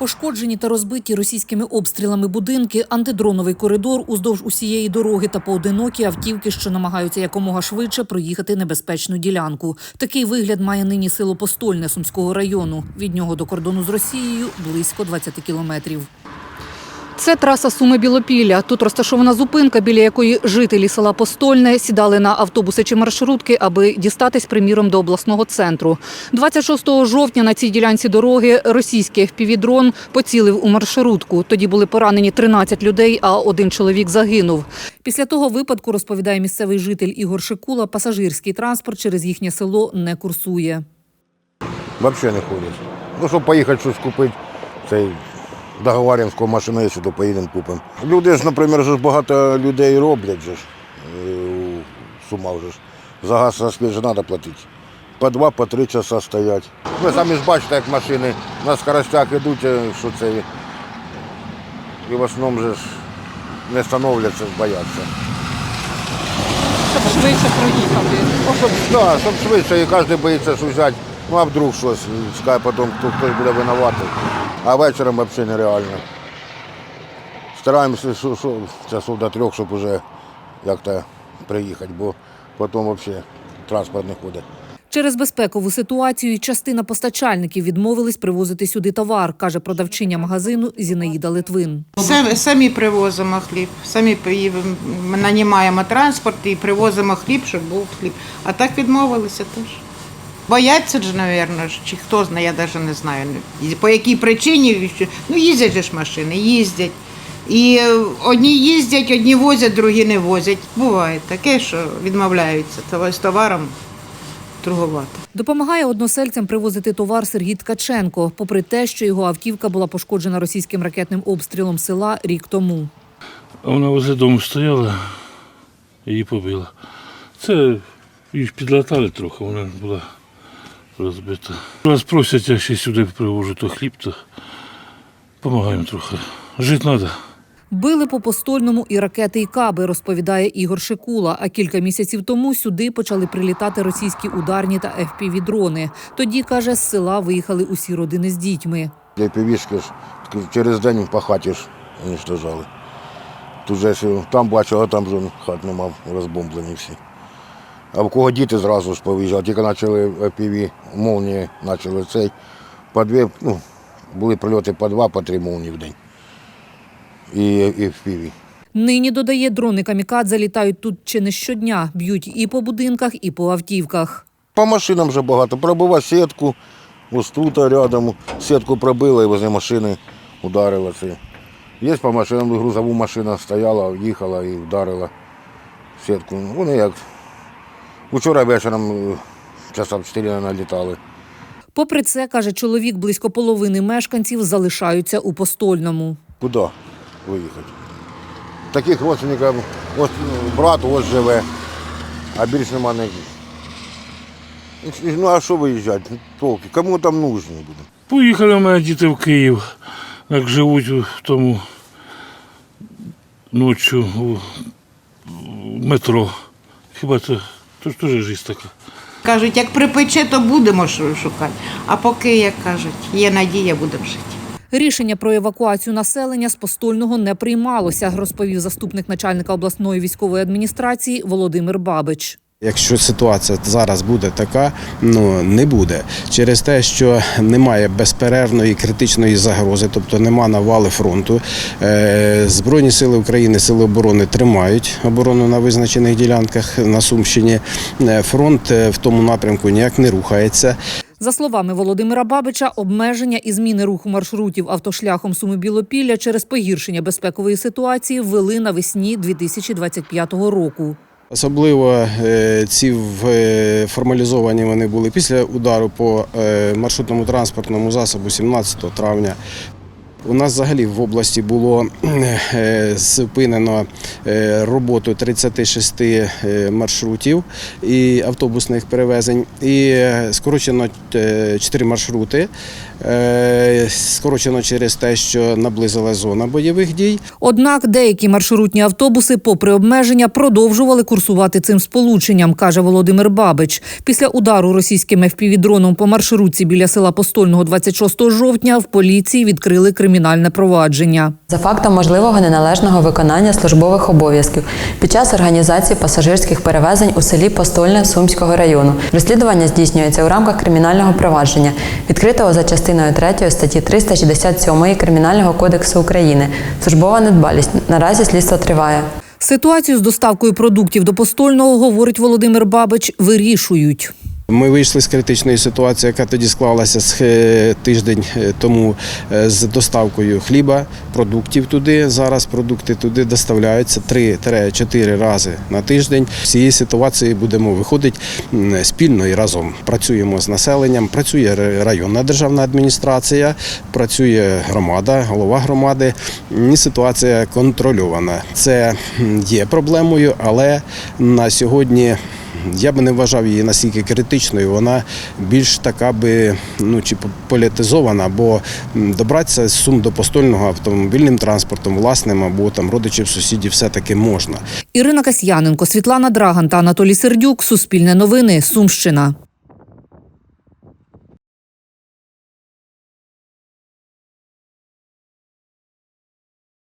Пошкоджені та розбиті російськими обстрілами будинки, антидроновий коридор уздовж усієї дороги та поодинокі автівки, що намагаються якомога швидше проїхати небезпечну ділянку. Такий вигляд має нині село Постольне Сумського району. Від нього до кордону з Росією близько 20 кілометрів. Це траса Суми Білопілля. Тут розташована зупинка, біля якої жителі села Постольне сідали на автобуси чи маршрутки, аби дістатись, приміром, до обласного центру. 26 жовтня на цій ділянці дороги російський FPV-дрон поцілив у маршрутку. Тоді були поранені 13 людей, а один чоловік загинув. Після того випадку, розповідає місцевий житель Ігор Шикула, пасажирський транспорт через їхнє село не курсує. Взагалі не ходять. Ну, щоб поїхати щось купити, це машина є, сюди поїдемо купимо. Люди ж, наприклад, ж багато людей роблять же ж, е, у Сумах же ж. За газ за світ же треба платити. По два, по три часа стоять. Ви самі ж бачите, як машини на скоростях йдуть, е, що це. І в основному же ж не становляться, бояться. Щоб швидше проїхати. Ну, щоб, да, щоб швидше, і кожен боїться, що взяти. Ну а вдруг щось, скаже потім, хто хтось буде винуватий. А вечором взагалі нереально. Стараємося, що, що часов до трьох, щоб вже як-то приїхати, бо потім взагалі транспорт не ходить. Через безпекову ситуацію частина постачальників відмовились привозити сюди товар, каже продавчиня магазину Зінаїда Литвин. Самі, самі привозимо хліб, самі нанімаємо транспорт і привозимо хліб, щоб був хліб. А так відмовилися теж. Бояться ж, мабуть, чи хто знає, я навіть не знаю. По якій причині, ну їздять же ж машини, їздять. І одні їздять, одні возять, другі не возять. Буває таке, що відмовляються з товаром торгувати. Допомагає односельцям привозити товар Сергій Ткаченко, попри те, що його автівка була пошкоджена російським ракетним обстрілом села рік тому. Вона возле дому стояла її побила. Це її підлатали трохи, вона була розбита. Нас просять, я ще сюди привожу то хліб, то допомагаємо трохи. Жити треба. Били по постольному і ракети, і каби, розповідає Ігор Шикула. А кілька місяців тому сюди почали прилітати російські ударні та FPV-дрони. Тоді, каже, з села виїхали усі родини з дітьми. Для півішки ж через день по хаті ж уничтожали. Тут же ж там бачив, а там вже хат не мав, розбомблені всі. А в кого діти зразу ж повиїжджали, тільки почали піві, молнії почали цей. По дві, ну, були прильоти по два, по три молнії в день. І, і в піві. Нині, додає, дрони камікадзе літають тут чи не щодня, б'ють і по будинках, і по автівках. По машинам вже багато. Пробила сітку, ось тут рядом, сітку пробила і возле машини ударила це. Є по машинам, грузову машина стояла, їхала і вдарила сітку. Вони як. Вчора вечором часа в 4 налітали. Попри це, каже чоловік, близько половини мешканців залишаються у постольному. Куди виїхати? Таких родственників, ось ну, брат ось живе, а більш нема ніяких. Ну а що виїжджати? Толки? Кому там нужні буде? Поїхали у мене діти в Київ, як живуть у тому ночі у метро. Хіба це, це дуже теж життя така. Кажуть, як припече, то будемо шукати. А поки, як кажуть, є надія, будемо жити. Рішення про евакуацію населення з постольного не приймалося, розповів заступник начальника обласної військової адміністрації Володимир Бабич. Якщо ситуація зараз буде така, ну не буде через те, що немає безперервної критичної загрози, тобто нема навали фронту. Е, Збройні сили України, сили оборони тримають оборону на визначених ділянках на Сумщині. Е, Фронт е, в тому напрямку ніяк не рухається. За словами Володимира Бабича, обмеження і зміни руху маршрутів автошляхом Суми Білопілля через погіршення безпекової ситуації ввели навесні 2025 року. Особливо е, ці е, формалізовані вони були після удару по е, маршрутному транспортному засобу 17 травня. У нас взагалі в області було е, зупинено е, роботу 36 е, маршрутів і автобусних перевезень, і е, скорочено 4 маршрути е, скорочено через те, що наблизила зона бойових дій. Однак деякі маршрутні автобуси, попри обмеження, продовжували курсувати цим сполученням, каже Володимир Бабич. Після удару російським FPV-дроном по маршрутці біля села Постольного 26 жовтня в поліції відкрили кримінальне провадження. За фактом можливого неналежного виконання службових обов'язків під час організації пасажирських перевезень у селі Постольне Сумського району. Розслідування здійснюється у рамках кримінального провадження, відкритого за частиною 3 статті 367 Кримінального кодексу України. Службова недбалість. Наразі слідство триває. Ситуацію з доставкою продуктів до постольного, говорить Володимир Бабич, вирішують. Ми вийшли з критичної ситуації, яка тоді склалася з е, тиждень е, тому е, з доставкою хліба, продуктів туди. Зараз продукти туди доставляються 3-4 рази на тиждень. З цієї ситуації будемо виходити спільно і разом. Працюємо з населенням, працює районна державна адміністрація, працює громада, голова громади. І ситуація контрольована. Це є проблемою, але на сьогодні. Я би не вважав її настільки критичною. Вона більш така би ну чи політизована, бо добратися з сум до постольного автомобільним транспортом, власним або там родичів, сусідів, все таки можна. Ірина Касьяненко, Світлана Драган та Анатолій Сердюк. Суспільне новини. Сумщина.